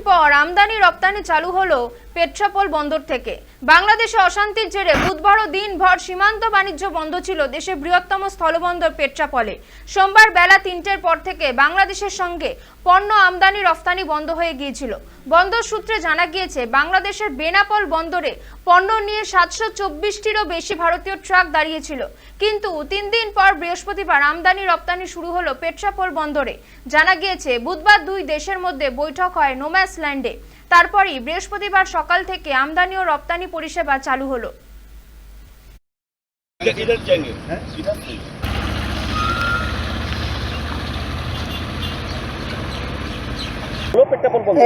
পর আমদানি রপ্তানি চালু হলো পেট্রাপোল বন্দর থেকে। বাংলাদেশে অশান্তির জেরে বুধবারও দিনভর সীমান্ত বাণিজ্য বন্ধ ছিল দেশের বৃহত্তম স্থলবন্দর পেট্রাপলে। সোমবার বেলা তিনটের পর থেকে বাংলাদেশের সঙ্গে পণ্য আমদানি রফতানি বন্ধ হয়ে গিয়েছিল। বন্দর সূত্রে জানা গিয়েছে, বাংলাদেশের বেনাপল বন্দরে পণ্য নিয়ে সাতশো চব্বিশটিরও বেশি ভারতীয় ট্রাক দাঁড়িয়েছিল। কিন্তু তিন দিন পর বৃহস্পতিবার আমদানি রপ্তানি শুরু হলো পেট্রাপোল বন্দরে। জানা গিয়েছে, বুধবার দুই দেশের মধ্যে বৈঠক হয় নোম্যাস ল্যান্ডে তারপরই বৃহস্পতিবার সকাল থেকে আমদানি ও রপ্তানি পরিষেবা চালু হলো।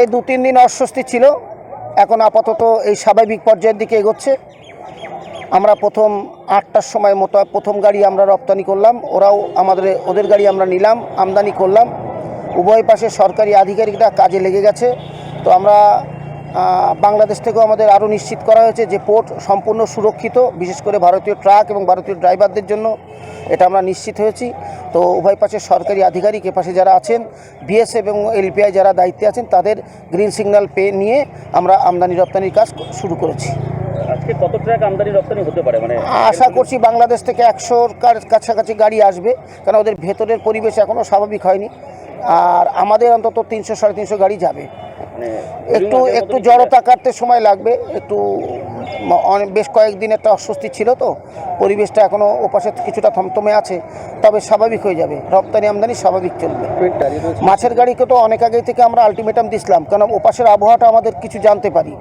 এই দু তিন দিন অস্বস্তি ছিল। এখন আপাতত এই স্বাভাবিক পর্যায়ের দিকে এগোচ্ছে। আমরা প্রথম আটটার সময় মতো প্রথম গাড়ি আমরা রপ্তানি করলাম। ওরাও আমাদের ওদের গাড়ি আমরা নিলাম আমদানি করলাম। উভয় পাশে সরকারি আধিকারিকরা কাজে লেগে গেছে। তো আমরা বাংলাদেশ থেকেও আমাদের আরও নিশ্চিত করা হয়েছে যে পোর্ট সম্পূর্ণ সুরক্ষিত বিশেষ করে ভারতীয় ট্রাক এবং ভারতীয় ড্রাইভারদের জন্য এটা আমরা নিশ্চিত হয়েছি। তো উভয় পাশে সরকারি আধিকারিক এপাশে যারা আছেন বিএসএফ এবং এলপিআই যারা দায়িত্বে আছেন তাদের গ্রিন সিগন্যাল পেয়ে নিয়ে আমরা আমদানি রপ্তানির কাজ শুরু করেছি। আজকে কত ট্রাক আমদানি রপ্তানি হতে পারে? মানে আশা করছি বাংলাদেশ থেকে একশোর কাছাকাছি গাড়ি আসবে কারণ ওদের ভেতরের পরিবেশ এখনও স্বাভাবিক হয়নি। আর আমাদের অন্তত তিনশো সাড়ে তিনশো গাড়ি যাবে। একটু একটু মতনই জড়তা কাটতে সময় লাগবে একটু অনেক বেশ কয়েকদিন একটা অস্বস্তি ছিল তো পরিবেশটা এখনও ওপাশে কিছুটা থমথমে আছে তবে স্বাভাবিক হয়ে যাবে রপ্তানি আমদানি স্বাভাবিক চলবে। মাছের গাড়িকে তো অনেক আগে থেকে আমরা আলটিমেটাম দিছিলাম কারণ ওপাশের আবহাওয়াটা আমাদের কিছু জানতে পারি।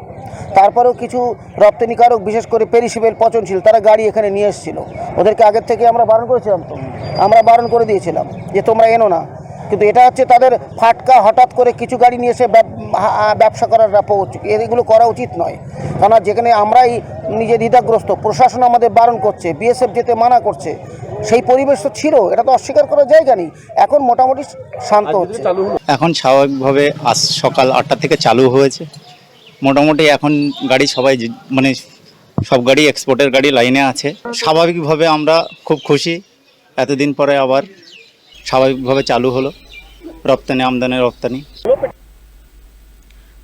তারপরেও কিছু রপ্তানিকারক বিশেষ করে পেরিসিবেল পচনশীল তারা গাড়ি এখানে নিয়ে এসেছিল। ওদেরকে আগের থেকে আমরা বারণ করেছিলাম তো আমরা বারণ করে দিয়েছিলাম যে তোমরা এনো না। কিন্তু এটা হচ্ছে তাদের ফাটকা হঠাৎ করে কিছু গাড়ি নিয়ে এসে ব্যবসা করার এগুলো করা উচিত নয়। কেননা যেখানে আমরাই নিজে দ্বিধাগ্রস্ত প্রশাসন আমাদের বারণ করছে বিএসএফ যেতে মানা করছে সেই পরিবেশ তো ছিল এটা তো অস্বীকার করার জায়গা নেই। এখন মোটামুটি শান্ত হচ্ছে। এখন স্বাভাবিকভাবে আজ সকাল আটটা থেকে চালু হয়েছে। মোটামুটি এখন গাড়ি সবাই মানে সব গাড়ি এক্সপোর্টের গাড়ি লাইনে আছে। স্বাভাবিকভাবে আমরা খুব খুশি। এতদিন পরে আবার স্বাভাবিকভাবে চালু হলো। রপ্তানি, আমদানি, রপ্তানি।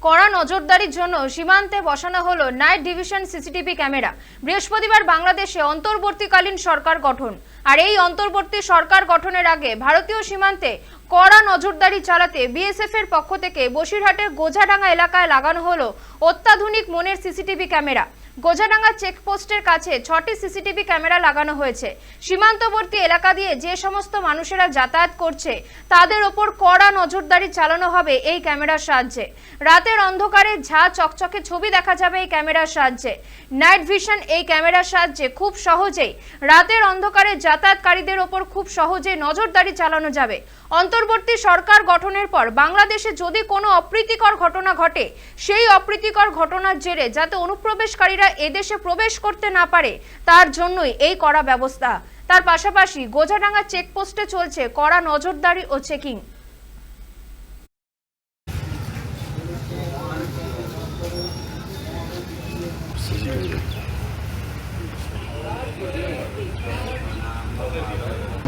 কড়া নজরদারির জন্য সীমান্তে বসানো হলো নাইট ডিভিশন সিসিটিভি ক্যামেরা। বৃহস্পতিবার বাংলাদেশে অন্তর্বর্তীকালীন সরকার গঠন। আর এই অন্তর্বর্তী সরকার গঠনের আগে ভারতীয় সীমান্তে কড়া নজরদারি চালাতে বিএসএফ এর পক্ষ থেকে বসিরহাটের গোঝাডাঙ্গা এলাকায় লাগানো হলো অত্যাধুনিক মনের সিসিটিভি ক্যামেরা। গোজাডাঙ্গা চেকপোস্টের কাছে ছটি সিসিটিভি ক্যামেরা লাগানো হয়েছে। সীমান্তবর্তী এলাকা দিয়ে যে সমস্ত মানুষেরা যাতায়াত করছে, তাদের ওপর কড়া নজরদারি চালানো হবে এই ক্যামেরার সাহায্যে। রাতের অন্ধকারে ঝা চকচকে ছবি দেখা যাবে এই ক্যামেরার সাহায্যে। নাইট ভিশন এই ক্যামেরার সাহায্যে খুব সহজেই রাতের অন্ধকারে যাতায়াতকারীদের ওপর খুব সহজে নজরদারি চালানো যাবে। অন্তর্বর্তী সরকার গঠনের পর বাংলাদেশে যদি কোনো অপ্রীতিকর ঘটনা ঘটে, সেই অপ্রীতিকর ঘটনার জেরে যাতে অনুপ্রবেশকারীরা এদেশে প্রবেশ করতে না পারে, তার জন্যই এই করা ব্যবস্থা। তার পাশাপাশি গোজাডাঙ্গা চেকপোস্টে চলছে কড়া নজরদারি ও চেকিং।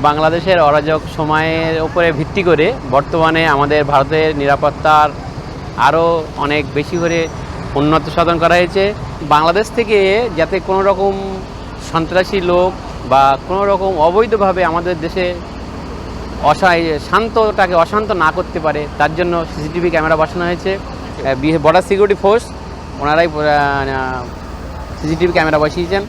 বাংলাদেশের অরাজক সময়ের উপরে ভিত্তি করে বর্তমানে আমাদের ভারতের নিরাপত্তার আরও অনেক বেশি করে উন্নত সাধন করা হয়েছে। বাংলাদেশ থেকে যাতে কোনো রকম সন্ত্রাসী লোক বা কোনো রকম অবৈধভাবে আমাদের দেশে অসায় শান্তটাকে অশান্ত না করতে পারে, তার জন্য সিসিটিভি ক্যামেরা বসানো হয়েছে। বর্ডার সিকিউরিটি ফোর্স ওনারাই সিসিটিভি ক্যামেরা বসিয়েছেন।